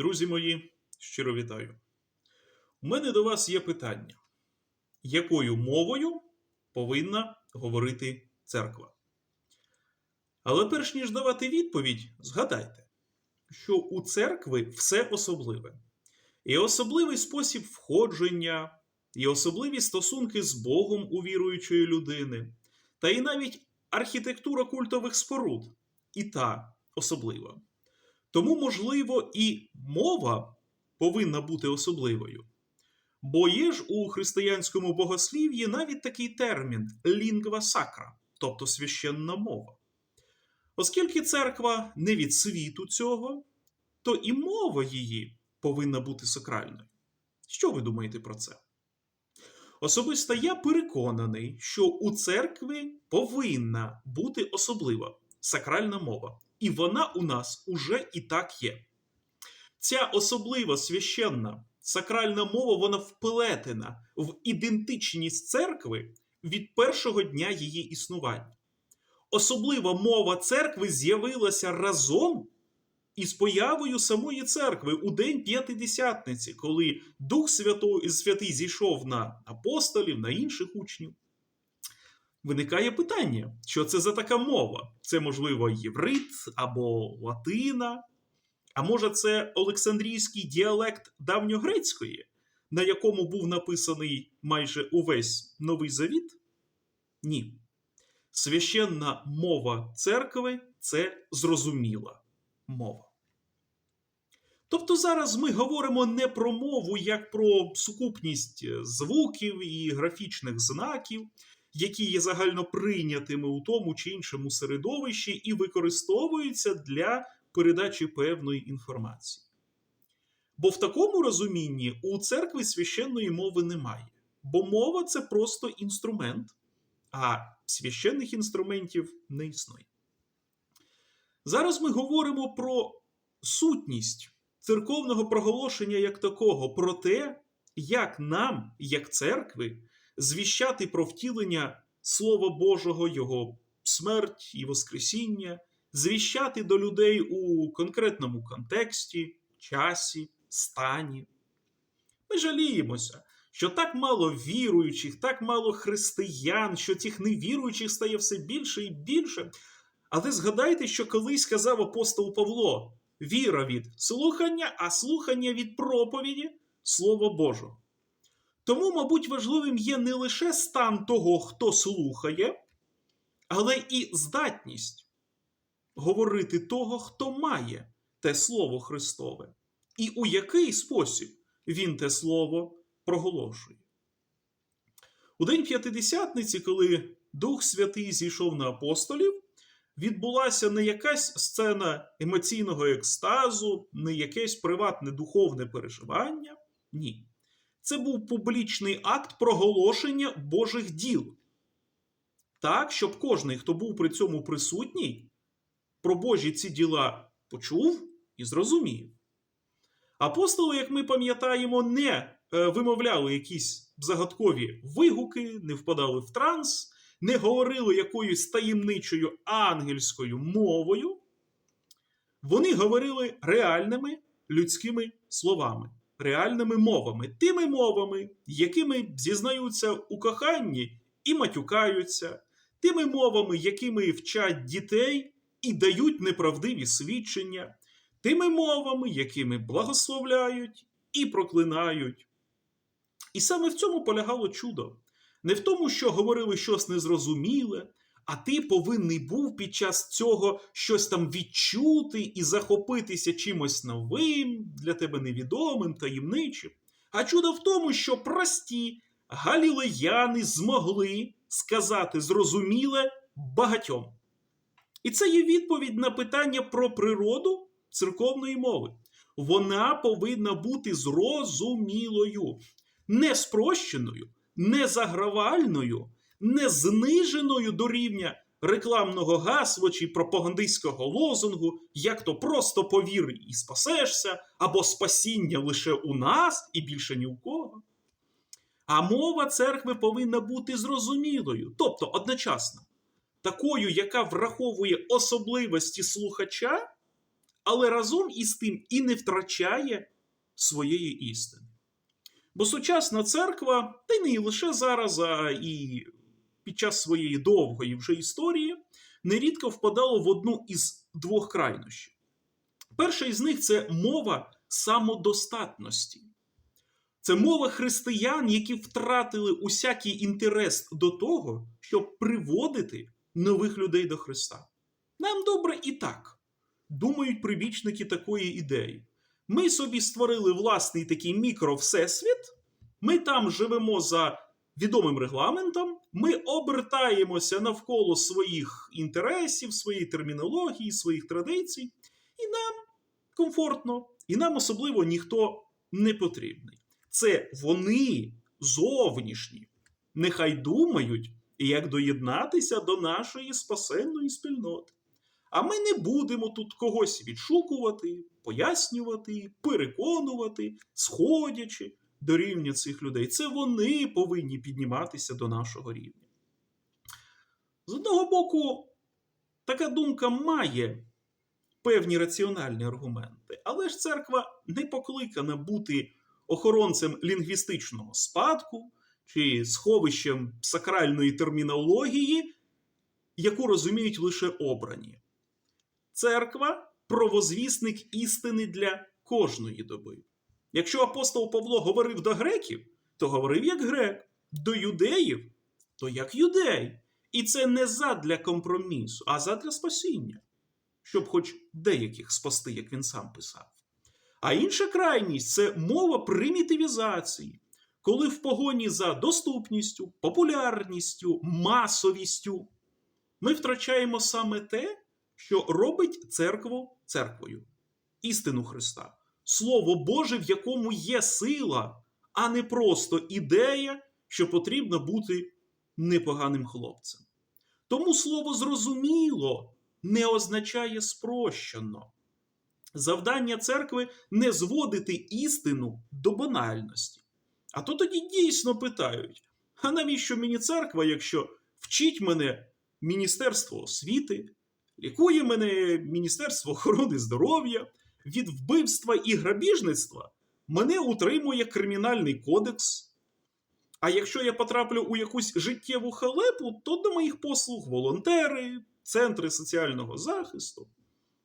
Друзі мої, щиро вітаю. У мене до вас є питання: якою мовою повинна говорити церква? Але перш ніж давати відповідь, згадайте, що у церкви все особливе. І особливий спосіб входження, і особливі стосунки з Богом у віруючої людини, та і навіть архітектура культових споруд, і та особлива. Тому, можливо, і мова повинна бути особливою. Бо є ж у християнському богослів'ї навіть такий термін лінгва сакра, тобто священна мова. Оскільки церква не від світу цього, то і мова її повинна бути сакральною. Що ви думаєте про це? Особисто я переконаний, що у церкві повинна бути особлива сакральна мова. І вона у нас уже і так є. Ця особлива священна сакральна мова, вона вплетена в ідентичність церкви від першого дня її існування. Особлива мова церкви з'явилася разом із появою самої церкви у день П'ятидесятниці, коли Дух Святий зійшов на апостолів, на інших учнів. Виникає питання, що це за така мова? Це, можливо, єврит або латина, а може, це Олександрійський діалект давньогрецької, на якому був написаний майже увесь Новий Завіт? Ні. Священна мова церкви це зрозуміла мова. Тобто зараз ми говоримо не про мову як про сукупність звуків і графічних знаків, які є загально прийнятими у тому чи іншому середовищі і використовуються для передачі певної інформації. Бо в такому розумінні у церкви священної мови немає. Бо мова це просто інструмент, а священних інструментів не існує. Зараз ми говоримо про сутність церковного проголошення як такого, про те, як нам, як церкви, звіщати про втілення Слова Божого, Його смерть і Воскресіння, звіщати до людей у конкретному контексті, часі, стані. Ми жаліємося, що так мало віруючих, так мало християн, що тих невіруючих стає все більше і більше. Але згадайте, що колись сказав апостол Павло: віра від слухання, а слухання від проповіді Слова Божого. Тому, мабуть, важливим є не лише стан того, хто слухає, але і здатність говорити того, хто має те Слово Христове, і у який спосіб він те Слово проголошує. У День П'ятидесятниці, коли Дух Святий зійшов на апостолів, відбулася не якась сцена емоційного екстазу, не якесь приватне духовне переживання. Ні. Це був публічний акт проголошення Божих діл. Так, щоб кожний, хто був при цьому присутній, про Божі ці діла почув і зрозумів. Апостоли, як ми пам'ятаємо, не е, вимовляли якісь загадкові вигуки, не впадали в транс, не говорили якоюсь таємничою ангельською мовою. Вони говорили реальними людськими словами реальними мовами, тими мовами, якими зізнаються у коханні і матюкаються, тими мовами, якими вчать дітей і дають неправдиві свідчення, тими мовами, якими благословляють і проклинають. І саме в цьому полягало чудо. Не в тому, що говорили щось незрозуміле, а ти повинний був під час цього щось там відчути і захопитися чимось новим, для тебе невідомим, таємничим. А чудо в тому, що прості галілеяни змогли сказати зрозуміле багатьом. І це є відповідь на питання про природу церковної мови. Вона повинна бути зрозумілою, не спрощеною, не загравальною не зниженою до рівня рекламного гасла чи пропагандистського лозунгу, як то просто повір і спасешся, або спасіння лише у нас і більше ні у кого. А мова церкви повинна бути зрозумілою, тобто одночасно, такою, яка враховує особливості слухача, але разом із тим і не втрачає своєї істини. Бо сучасна церква, та й не лише зараз, а і під час своєї довгої вже історії, нерідко впадала в одну із двох крайнощів. Перша із них це мова самодостатності. Це мова християн, які втратили усякий інтерес до того, щоб приводити нових людей до Христа. Нам добре і так, думають прибічники такої ідеї. Ми собі створили власний такий мікро-всесвіт, ми там живемо за відомим регламентом, ми обертаємося навколо своїх інтересів, своєї термінології, своїх традицій, і нам комфортно, і нам особливо ніхто не потрібний. Це вони зовнішні. Нехай думають, як доєднатися до нашої спасенної спільноти. А ми не будемо тут когось відшукувати, пояснювати, переконувати, сходячи до рівня цих людей. Це вони повинні підніматися до нашого рівня. З одного боку, така думка має певні раціональні аргументи, але ж церква не покликана бути охоронцем лінгвістичного спадку чи сховищем сакральної термінології, яку розуміють лише обрані. Церква провозвісник істини для кожної доби. Якщо апостол Павло говорив до греків, то говорив як грек, до юдеїв, то як юдей. І це не задля компромісу, а задля спасіння, щоб хоч деяких спасти, як він сам писав. А інша крайність це мова примітивізації, коли в погоні за доступністю, популярністю, масовістю ми втрачаємо саме те, що робить церкву церквою, істину Христа, Слово Боже, в якому є сила, а не просто ідея, що потрібно бути непоганим хлопцем. Тому слово зрозуміло не означає спрощено. Завдання церкви не зводити істину до банальності. А то тоді дійсно питають: а навіщо мені церква, якщо вчить мене Міністерство освіти, лікує мене Міністерство охорони здоров'я, від вбивства і грабіжництва мене утримує Кримінальний кодекс. А якщо я потраплю у якусь життєву халепу, то до моїх послуг волонтери, центри соціального захисту.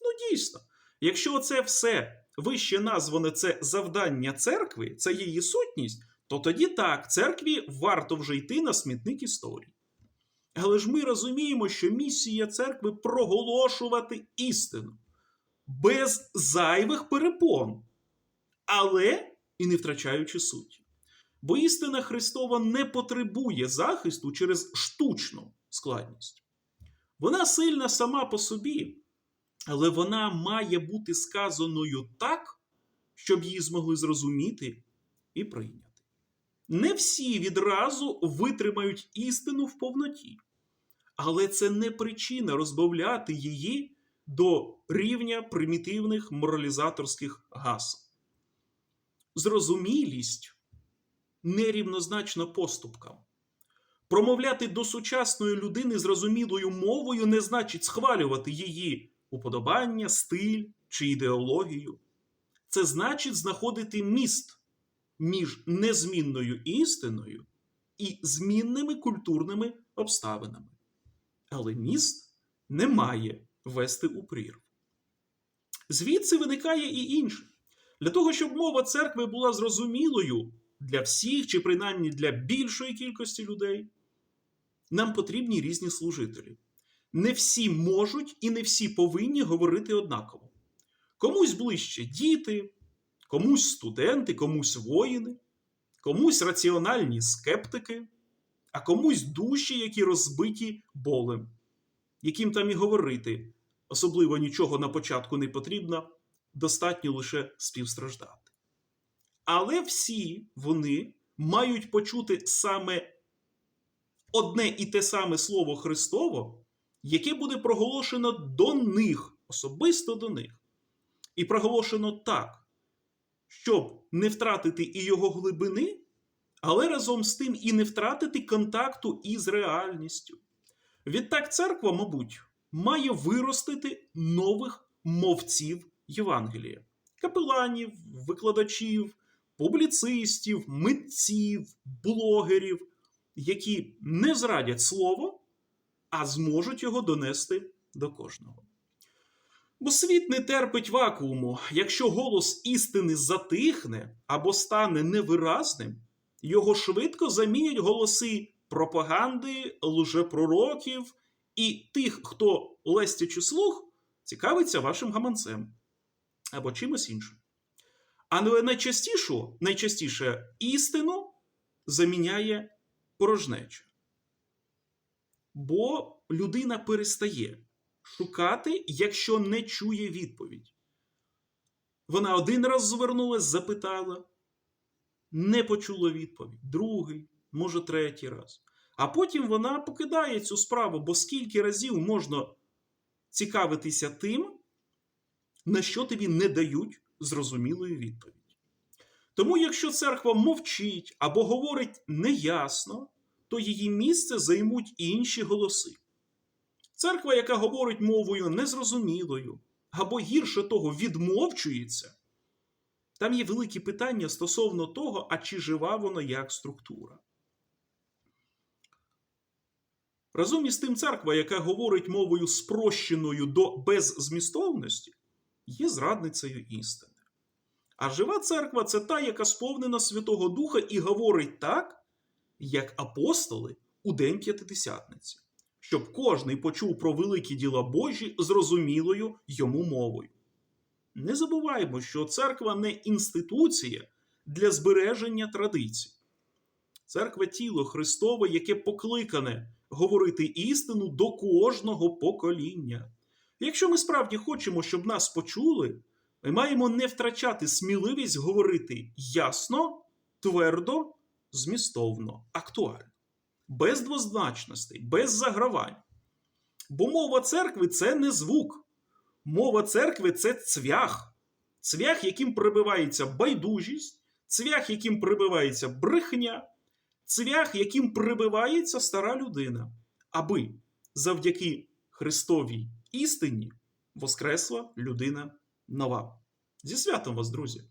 Ну, дійсно, якщо це все вище назване це завдання церкви, це її сутність, то тоді так, церкві варто вже йти на смітник історії. Але ж ми розуміємо, що місія церкви проголошувати істину без зайвих перепон, але і не втрачаючи суті. Бо істина Христова не потребує захисту через штучну складність. Вона сильна сама по собі, але вона має бути сказаною так, щоб її змогли зрозуміти і прийняти. Не всі відразу витримають істину в повноті, але це не причина розбавляти її до рівня примітивних моралізаторських гасел. Зрозумілість нерівнозначно поступкам. Промовляти до сучасної людини зрозумілою мовою не значить схвалювати її уподобання, стиль чи ідеологію. Це значить знаходити міст між незмінною істиною і змінними культурними обставинами. Але міст не має вести у прірву. Звідси виникає і інше. Для того, щоб мова церкви була зрозумілою для всіх, чи принаймні для більшої кількості людей, нам потрібні різні служителі. Не всі можуть і не всі повинні говорити однаково. Комусь ближче діти, комусь студенти, комусь воїни, комусь раціональні скептики, а комусь душі, які розбиті болем, яким там і говорити особливо нічого на початку не потрібно, достатньо лише співстраждати. Але всі вони мають почути саме одне і те саме слово Христово, яке буде проголошено до них, особисто до них. І проголошено так, щоб не втратити і його глибини, але разом з тим і не втратити контакту із реальністю. Відтак, церква, мабуть, має виростити нових мовців Євангелія, капеланів, викладачів, публіцистів, митців, блогерів, які не зрадять слово, а зможуть його донести до кожного. Бо світ не терпить вакууму. Якщо голос істини затихне або стане невиразним, його швидко замінять голоси пропаганди, лжепророків і тих, хто, лестячи слух, цікавиться вашим гаманцем або чимось іншим. Але найчастіше, найчастіше істину заміняє порожнеча. Бо людина перестає шукати, якщо не чує відповідь. Вона один раз звернулась, запитала, не почула відповідь, другий, може, третій раз. А потім вона покидає цю справу, бо скільки разів можна цікавитися тим, на що тобі не дають зрозумілої відповіді. Тому, якщо церква мовчить або говорить неясно, то її місце займуть інші голоси. Церква, яка говорить мовою незрозумілою, або гірше того, відмовчується, там є великі питання стосовно того, а чи жива вона як структура. Разом із тим, церква, яка говорить мовою спрощеною до беззмістовності, є зрадницею істини. А жива церква це та, яка сповнена Святого Духа і говорить так, як апостоли у День П'ятидесятниці, щоб кожний почув про великі діла Божі зрозумілою йому мовою. Не забуваємо, що церква не інституція для збереження традицій. Церква тіло Христове, яке покликане говорити істину до кожного покоління. Якщо ми справді хочемо, щоб нас почули, ми маємо не втрачати сміливість говорити ясно, твердо, змістовно, актуально, без двозначностей, без загравань. Бо мова церкви це не звук. Мова церкви це цвях. Цвях, яким прибивається байдужість, цвях, яким прибивається брехня, цвях, яким прибивається стара людина, аби завдяки Христовій істині воскресла людина нова. Зі святом вас, друзі!